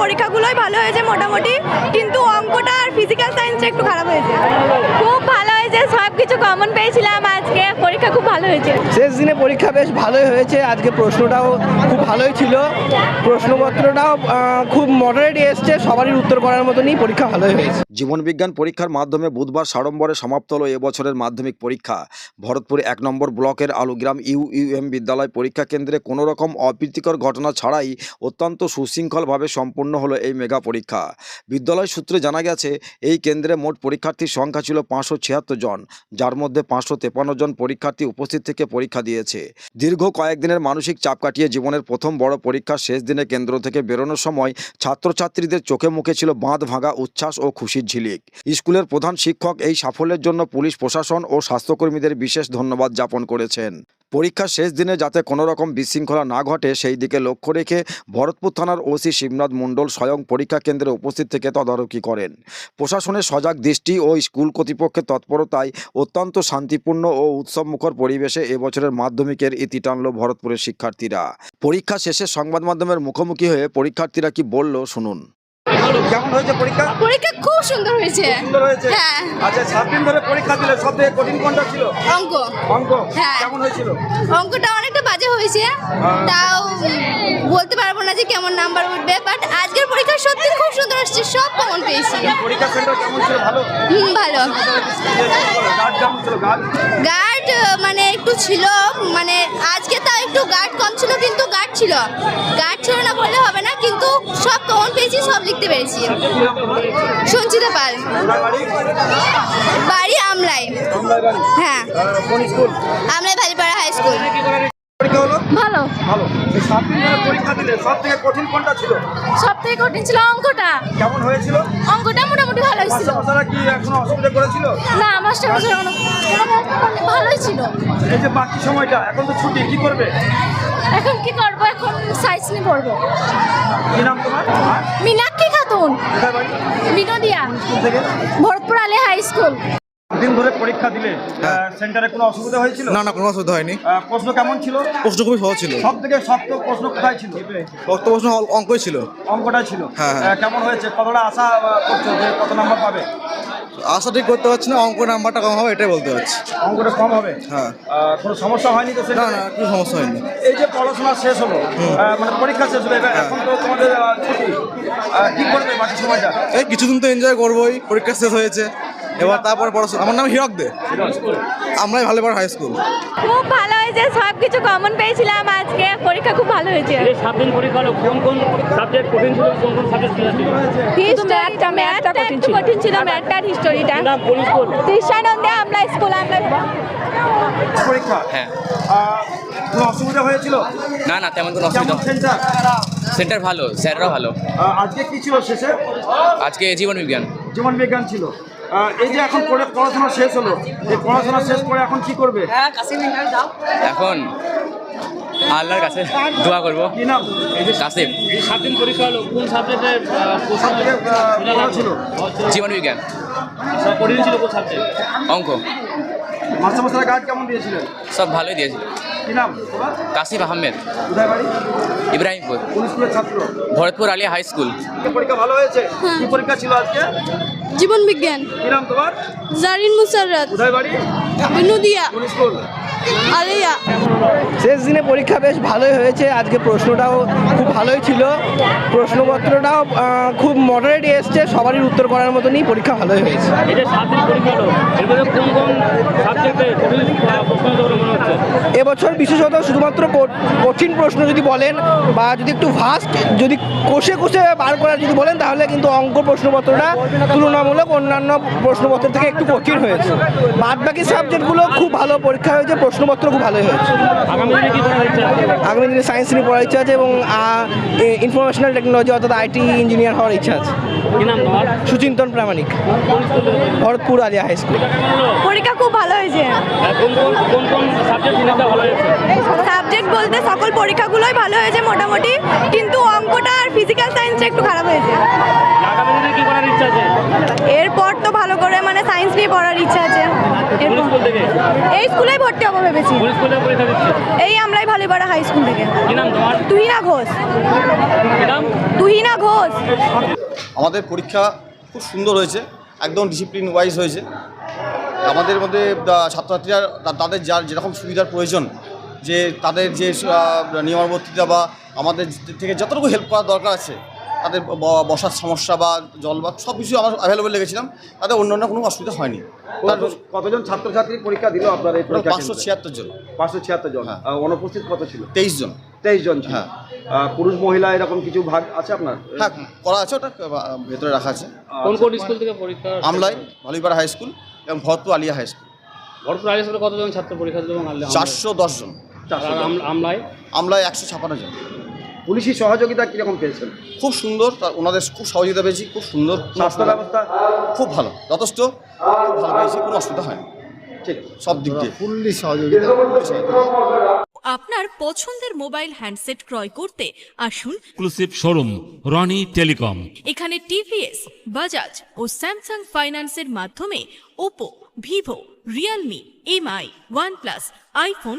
পরীক্ষাগুলোই ভালো হয়েছে মোটামুটি, কিন্তু অঙ্কটা আর ফিজিক্যাল সায়েন্সটা একটু খারাপ হয়েছে। খুব ভালো হয়েছে সব কিছু কমন পেয়েছিলাম আজকে। পরীক্ষা খুব ভালো হয়েছে। শেষ দিনে পরীক্ষা বেশ ভালোই হয়েছে। আজকে প্রশ্নটাও খুব ভালোই ছিল। প্রশ্নপত্রটাও খুব মডারেট এসছে। সবারই উত্তর করার মতনই পরীক্ষা ভালোই হয়েছে। জীবনবিজ্ঞান পরীক্ষার মাধ্যমে বুধবার সাড়ম্বরে সমাপ্ত হলো এবছরের মাধ্যমিক পরীক্ষা। ভরতপুর এক নম্বর ব্লকের আলুগ্রাম ইউইউএম বিদ্যালয় পরীক্ষা কেন্দ্রে কোনো রকম অপ্রীতিকর ঘটনা ছাড়াই অত্যন্ত সুশৃঙ্খলভাবে সম্পন্ন হলো এই মেগা পরীক্ষা। বিদ্যালয় সূত্রে জানা গেছে এই কেন্দ্রে মোট পরীক্ষার্থীর সংখ্যা ছিল পাঁচশো ছিয়াত্তর জন। যার মধ্যে পাঁচশো তেপান্ন জন পরীক্ষার্থী উপস্থিত থেকে পরীক্ষা দিয়েছে। দীর্ঘ কয়েকদিনের মানসিক চাপ কাটিয়ে জীবনের প্রথম বড় পরীক্ষার শেষ দিনে কেন্দ্র থেকে বেরোনোর সময় ছাত্রছাত্রীদের চোখে মুখে ছিল বাঁধ ভাঙা উচ্ছ্বাস ও খুশির ঝিলিক। স্কুলের প্রধান শিক্ষক এই সাফল্যের জন্য পুলিশ, প্রশাসন ও স্বাস্থ্যকর্মীদের বিশেষ ধন্যবাদ যাপন করেছেন। পরীক্ষার শেষ দিনে যাতে কোনো রকম বিশৃঙ্খলা না ঘটে, সেই দিকে লক্ষ্য রেখে ভরতপুর থানার ওসি শিবনাথ মণ্ডল স্বয়ং পরীক্ষা কেন্দ্রে উপস্থিত থেকে তদারকি করেন। প্রশাসনের সজাগ দৃষ্টি ও স্কুল কর্তৃপক্ষের তৎপরতায় অত্যন্ত শান্তিপূর্ণ ও উৎসবমুখর পরিবেশে এবছরের মাধ্যমিকের ইতি টানল ভরতপুরের শিক্ষার্থীরা। পরীক্ষা শেষে সংবাদ মাধ্যমের মুখোমুখি হয়ে পরীক্ষার্থীরা কি বলল, শুনুন। কেমন হয়েছে পরীক্ষা? পরীক্ষা খুব সুন্দর হয়েছে। সুন্দর হয়েছে? হ্যাঁ। আচ্ছা সাত দিন ধরে পরীক্ষা দিলে সব থেকে কঠিন কোনটা ছিল? অঙ্ক। অঙ্ক? হ্যাঁ। কেমন হয়েছিল? অঙ্কটা অনেকটা বাজে হয়েছে। তাও বলতে পারব না যে কেমন নাম্বার উঠবে বাট আজকের পরীক্ষা সত্যি খুব সুন্দর আসছে সব কমন পেয়েছি। পরীক্ষা সেন্টার কেমন ছিল? ভালো? হুম ভালো। গার্ড মানে একটু ছিল মানে আজকে তা একটু গার্ড কম ছিল কিন্তু গার্ড ছিল। গার্ড ছিল না বললে হবে না কিন্তু সব কমন পেয়েছি সব লিখতে পেরেছি। সঞ্চিতা পাল। বাড়ি আমলাই হ্যাঁ। আহ, কোন স্কুল আমলাই ভালিপাড়া হাই স্কুল ভালো ভালো পরীক্ষা দিলে সব থেকে কঠিন কোনটা ছিল? সব থেকে কঠিন ছিল অঙ্কটা। কেমন হয়েছিল? অঙ্কটা হয়েছিল কি এখনও অসুবিধা করেছিল? না মাস্টার মাস্টার কোনো কোনো ভালোই ছিল। এই যে বাকি সময়টা এখন তো ছুটি কি করবে? এখন কি করব? এখন সাইন্স নিয়ে পড়ব। কি নাম তোমার? মীনাক্ষী খাতুন। বিনোদিয়া। ভরতপুর আলী হাই স্কুল দিন ধরে পরীক্ষা দিলে সেন্টারে কোনো অসুবিধা হয়েছিল? না না কোনো অসুবিধা হয়নি। প্রশ্ন কেমন ছিল? প্রশ্ন খুবই সহজ ছিল। সব থেকে শক্ত প্রশ্ন কোথায় ছিল? শক্ত প্রশ্ন অঙ্কই ছিল। অঙ্কটা ছিল। হ্যাঁ, হ্যাঁ। কেমন হয়েছে? কতটা আশা করছ যে কত নাম্বার পাবে? আশা ঠিক করতে পারছি না অঙ্ক নাম্বারটা কম হবে এটাই বলতে পারছি। অঙ্কটা কম হবে? হ্যাঁ। কোনো সমস্যা হয়নি তো না সেটা? না কোনো সমস্যা হয়নি। এই যে পড়াশোনা শেষ হলো মানে পরীক্ষা শেষ হলো এবার এখন তো তোমাদের আহ, ছুটি। কি করবে বাকি সময়টা? এই কিছুদিন তো এনজয় করবোই পরীক্ষা শেষ হয়েছে। এবার তারপর পড়াশোনা আমার নাম হিরক দে। আমরাই ভালোবার হাই স্কুল খুব ভালো হয়েছে সব কিছু কমন পেয়েছিলাম আজকে। পরীক্ষা খুব ভালো হয়েছে। এই সাত দিন পরীক্ষা হলো কোন কোন সাবজেক্ট কঠিন ছিল কোন কোন সাবজেক্ট ছিল? ম্যাথটা ম্যাথটা কঠিন ছিল। কঠিন ছিল ম্যাথটা আর হিস্টোরিটা নাম কোন স্কুল কৃষ্ণানন্দে আমরা স্কুল আমরা পরীক্ষা? হ্যাঁ। কোনো অসুবিধা হয়েছিল? না না তেমন কোনো অসুবিধা সেন্টার সেন্টার ভালো স্যাররাও ভালো। আজকে কি ছিল শেষে? আজকে জীবন বিজ্ঞান। জীবন বিজ্ঞান ছিল। এই যে এখন পড়ে পড়াশোনা শেষ হলো। এই পড়াশোনা শেষ করে এখন কি করবে? এখন আল্লাহর কাছে দোয়া করব। কাসিম সাত দিন পরীক্ষা হলো কোন সাবজেক্টের প্রশ্ন সব থেকে আহ, ভালো ছিল? জীবন বিজ্ঞান। ছিল কোন সাবজেক্ট অঙ্ক। মাস্টার মাস্টার গার্ড কেমন দিয়েছিলেন? সব ভালোই দিয়েছিল। কি নাম? তোমার Kasim Ahmed. Ibrahimpur. Bharatpur Ali high school. পরীক্ষা ভালো হয়েছে? কি পরীক্ষা ছিল আজকে? জীবন বিজ্ঞান। জারিন মুসাররাত। স্কুল? আলিয়া। শেষ দিনে পরীক্ষা বেশ ভালোই হয়েছে। আজকে প্রশ্নটাও খুব ভালোই ছিল। প্রশ্নপত্রটাও খুব মডারেট এসছে। সবারই উত্তর করার মতনই পরীক্ষা ভালোই হয়েছে। মনে এবছর বিশেষত শুধুমাত্র কঠিন প্রশ্ন যদি বলেন বা যদি একটু ফাস্ট যদি কষে কষে বার করার যদি বলেন তাহলে কিন্তু অঙ্ক প্রশ্নপত্রটা তুলনামূলক অন্যান্য প্রশ্নপত্র থেকে একটু কঠিন হয়েছে। বাদ বাকি সাবজেক্টগুলো খুব ভালো পরীক্ষা হয়েছে প্রশ্নপত্র খুব ভালোই হয়েছে। আগামী দিনে কি করার ইচ্ছা আছে আগামী দিনে সায়েন্স নিয়ে পড়ার ইচ্ছা আছে এবং ইনফরমেশনাল টেকনোলজি অর্থাৎ আইটি ইঞ্জিনিয়ার হওয়ার ইচ্ছা আছে। কি নাম তোমার? সুচিন্তন প্রামাণিক। ভরতপুর আলিয়া হাই স্কুল পরীক্ষা খুব ভালো হয়েছে। সাবজেক্ট জিনিসটা ভালো হয়েছে? সাবজেক্ট বলতে সকল পরীক্ষাগুলোই ভালো হয়েছে মোটামুটি কিন্তু অঙ্কটা আর ফিজিক্যাল সায়েন্সটা একটু খারাপ হয়েছে। আগামী দিনে কি করার ইচ্ছা আছে? এরপর তো ভালো করে মানে সায়েন্স নিয়ে পড়ার ইচ্ছা আছে কোন স্কুল থেকে এই স্কুলেই ভর্তি হব ভেবেছি। এই আমরাই ভালিপাড়া হাই স্কুল থেকে। তুহিনা ঘোষ। তুহিনা ঘোষ। আমাদের পরীক্ষা খুব সুন্দর হয়েছে একদম ডিসিপ্লিন ওয়াইজ হয়েছে। আমাদের মধ্যে ছাত্রছাত্রীরা তাদের যার যেরকম সুবিধার প্রয়োজন যে তাদের যে নিয়মাবর্তিতা বা আমাদের থেকে যতটুকু হেল্প করার দরকার আছে তাদের বসার সমস্যা বা জল বা সব কিছু আমার অ্যাভেলেবল লেগেছিলাম তাদের অন্যান্য কোনো অসুবিধা হয়নি। কতজন ছাত্রছাত্রী পরীক্ষা দিল আপনার এই পাঁচশো ছিয়াত্তর জন। পাঁচশো ছিয়াত্তর জন। হ্যাঁ। অনুপস্থিত কত ছিল? তেইশ জন। তেইশ জন হ্যাঁ। পুরুষ মহিলা এরকম কিছু ভাগ আছে আপনার? হ্যাঁ করা আছে ওটা ভেতরে রাখা আছে। কোন কোন স্কুল থেকে পরীক্ষা আমলাই ভালিপাড়া হাই স্কুল এবং ভরতপুর আলিয়া হাই স্কুল। ভরপুর আগে স্কুলে কতজন ছাত্র পরীক্ষা দিল চারশো দশ জন। আমলায় আমলায় একশো ছাপান্ন জন। পুলিশি সহযোগিতা কীরকম পেয়েছেন? খুব সুন্দর তার ওনাদের খুব সহযোগিতা পেয়েছি খুব সুন্দর স্বাস্থ্য ব্যবস্থা? খুব ভালো যথেষ্ট খুব ভালো পেয়েছি কোনো অসুবিধা হয়নি। ঠিক। সব দিক দিয়ে। আপনার পছন্দের মোবাইল হ্যান্ডসেট ক্রয় করতে আসুন। এক্সক্লুসিভ শোরুম রনি টেলিকম এখানে টিভিএস বাজাজ ও স্যামসাং ফাইন্যান্সের মাধ্যমে Oppo Vivo Realme MI OnePlus iPhone